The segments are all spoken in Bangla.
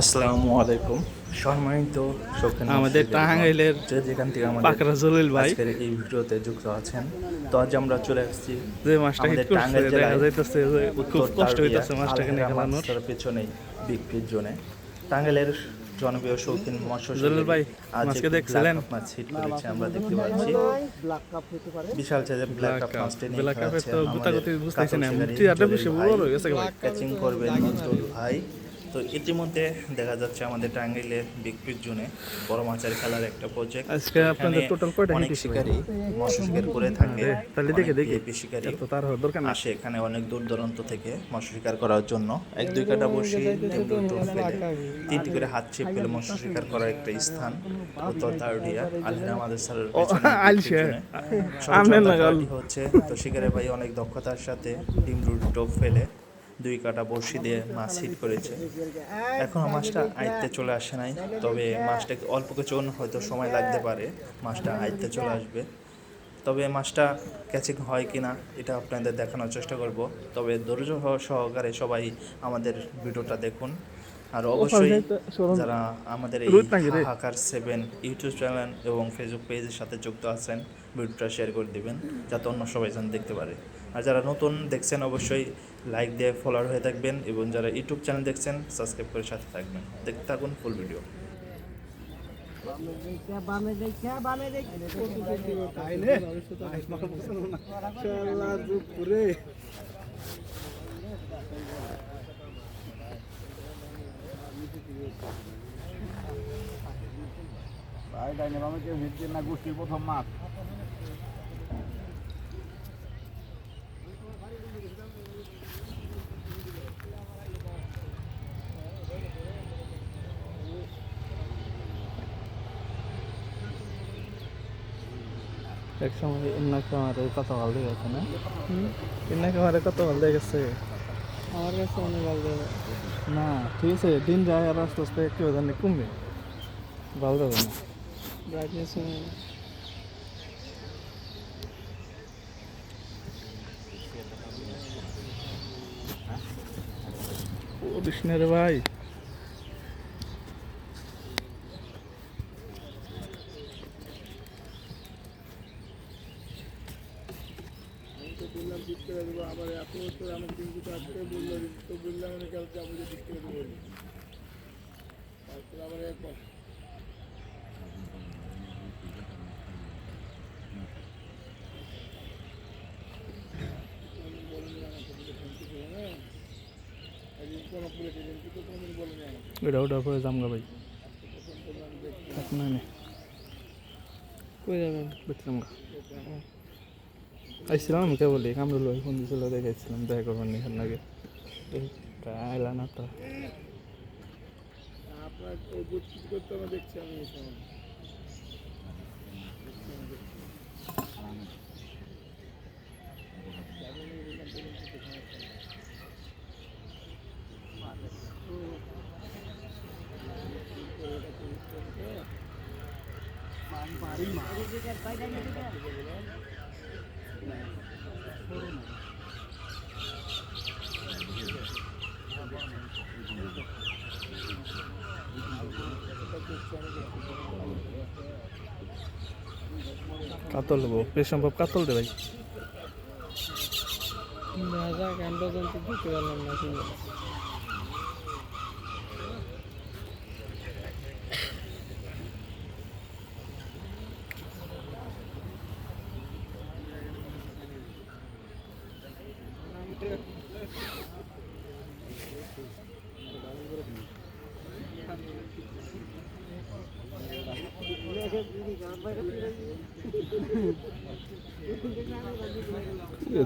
আসসালামু আলাইকুম। সম্মানিত আমাদের টাঙ্গাইলের যে যেখান থেকে আমাদের পাকড়া জলিল ভাই। আজকের এই ভিডিওতে যুক্ত আছেন তো আজ আমরা চলে আসছি যে মাছটা হিট করছে দেখা যাইতেছে খুব কষ্ট হইতাছে মাছটাকে নিয়ে খেলানোর পেছনেই বিগ টাঙ্গাইলের জনপ্রিয় শৌখিন মৎস্য ভাই, আজকে দেখছিলেন? মাছ হিট করেছে আমরা দেখতে পাচ্ছি। বিশাল সাইজের ব্ল্যাক কাপ মাছটি নিয়ে ব্ল্যাক খেলা তো গুতাগুতি বুঝতেছেন না মুটি আটা বেশি বড় হয়ে গেছে ভাই ক্যাচিং করবেন নজরুল ভাই। তো ইতিমধ্যে দেখা যাচ্ছে আমাদের টাঙ্গাইলের বিক্রির জোনে বড় মাছের খেলার একটা প্রজেক্ট আজকে আপনাদের টোটাল কয়টা অনেক শিকারী মৎস্য শিকার করে থাকে তাহলে দেখে, দেখে। শিকারী এত তার হওয়ার দরকার না আসে এখানে অনেক দূর দূরান্ত থেকে মৎস্য শিকার করার জন্য। এক দুই কাটা বসে তিনটি করে হাত চেপে ফেলে মৎস্য শিকার করার একটা স্থান উত্তর তারুডিয়া আলহিনা আমাদের স্যারের। হচ্ছে তো শিকারে ভাই অনেক দক্ষতার সাথে ডিম রুট টোপ ফেলে। দুই কাটা বড়শি দিয়ে মাছ হিট করেছে। এখনও মাছটা আয়ত্তে চলে আসে নাই, তবে মাছটা অল্প কিছু হয়তো সময় লাগতে পারে, মাছটা আয়ত্তে চলে আসবে। তবে মাছটা ক্যাচিং হয় কি না এটা আপনাদের দেখানোর চেষ্টা করব। তবে ধৈর্য সহকারে সবাই আমাদের ভিডিওটা দেখুন। আর অবশ্যই যারা আমাদের এই রোদ নাকি রে? হাকার সেভেন ইউটিউব চ্যানেল এবং ফেসবুক পেজের সাথে যুক্ত আছেন ভিডিওটা শেয়ার করে দিবেন যাতে অন্য সবাই যেন দেখতে পারে। আর যারা নতুন দেখছেন অবশ্যই লাইক দিয়ে ফলোয়ার হয়ে থাকবেন এবং যারা ইউটিউব চ্যানেল দেখছেন সাবস্ক্রাইব করে সাথে থাকবেন। দেখতে থাকুন ফুল ভিডিও ভাই ডাইনে বামে কেউ হিট না গোষ্ঠীর প্রথম মাছ এক সময় ইন্না কামারে কত ভালো গেছে না? ইন্না কামারে কত ভালো গেছে? আমার কাছে অনেক ভালো লাগে না ঠিক আছে দিন যায় আর আস্তে আস্তে কেউ জানি কমবে। ভালো যাবে না। ব্রাইটনেস ও কৃষ্ণ ভাই। বললাম ঠিক করে দেবো আবার এত বছর আমি কিন্তু আজকে বলল তো বললাম আমি কাল যাব যে ঠিক করে দেবো তারপর আবার একবার। কোনো প্লেটে কিন্তু তো কোনোদিন বলেনি আমাকে। ওটা ওটা পরে জামগা ভাই। থাক কই বেতলাম গা। বলি ফোন দিয়েছিল দেখাইছিলাম দেখা করবেন এখান আগে আইলা না তো আপনার করতে আমি দেখছি আমি এই সময়। কাতল হব বেশ সম্ভব কাতল দে ভাই। রাজা গান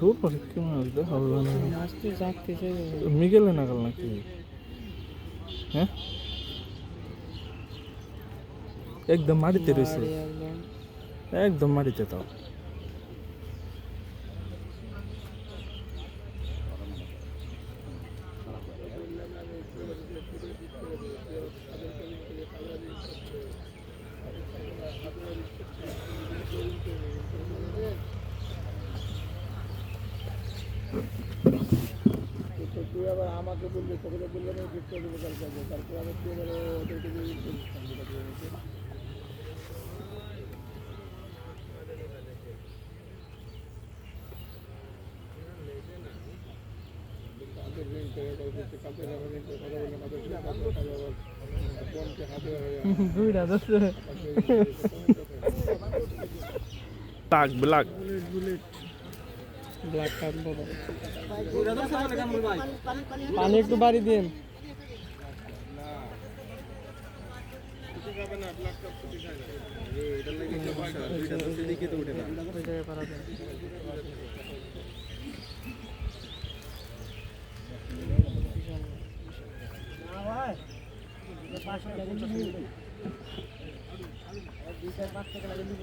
দূর পরে কি আসবে হবে না। তুমি গেলে মিগেলে নাগাল নাকি? হ্যাঁ? একদম মাটিতে রয়েছে। একদম। একদম মাটিতে তাও তুই আবার আমাকে বললে তখন বললাম আমি ঠিক করে দেবো কালকে আসব তারপর আমি একটু এবারে ওদেরকে দিয়ে বলছিলাম যেটা দিয়ে নিতে। কথা বললাম, কালকে সে কালকে টাকা আবার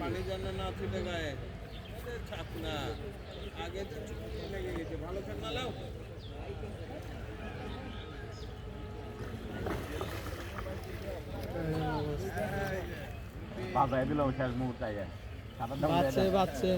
পানি যেন না ছুটে গায়ে ছাপ না আগে তো লেগে গেছে ভালো ফেল না লাও বাজায় দিল শেষ মুহূর্তে বাচ্চে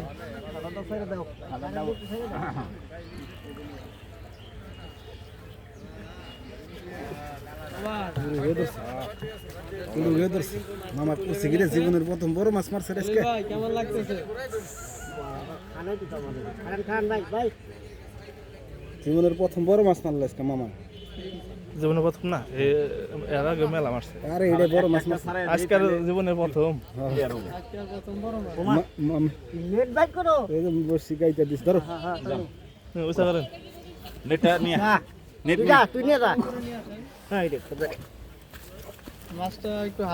মামা করছে গিরে জীবনের প্রথম বড় মাছ মারছে রে আজকে ভাই কেমন লাগতেছে জীবনের প্রথম বড় মাছ মারলো আজকে মামা জীবনে প্রথম না এর আগে মেলা মারছে। আরে এটা বড় মাছ মারছে। আজকের জীবনের প্রথম। আজকে প্রথম বড় মাছ মা- এই যে গাইতে দিস ধরো। বুঝতে পারেন নেটটা নিয়ে নেট はい、で、これ。マスター行く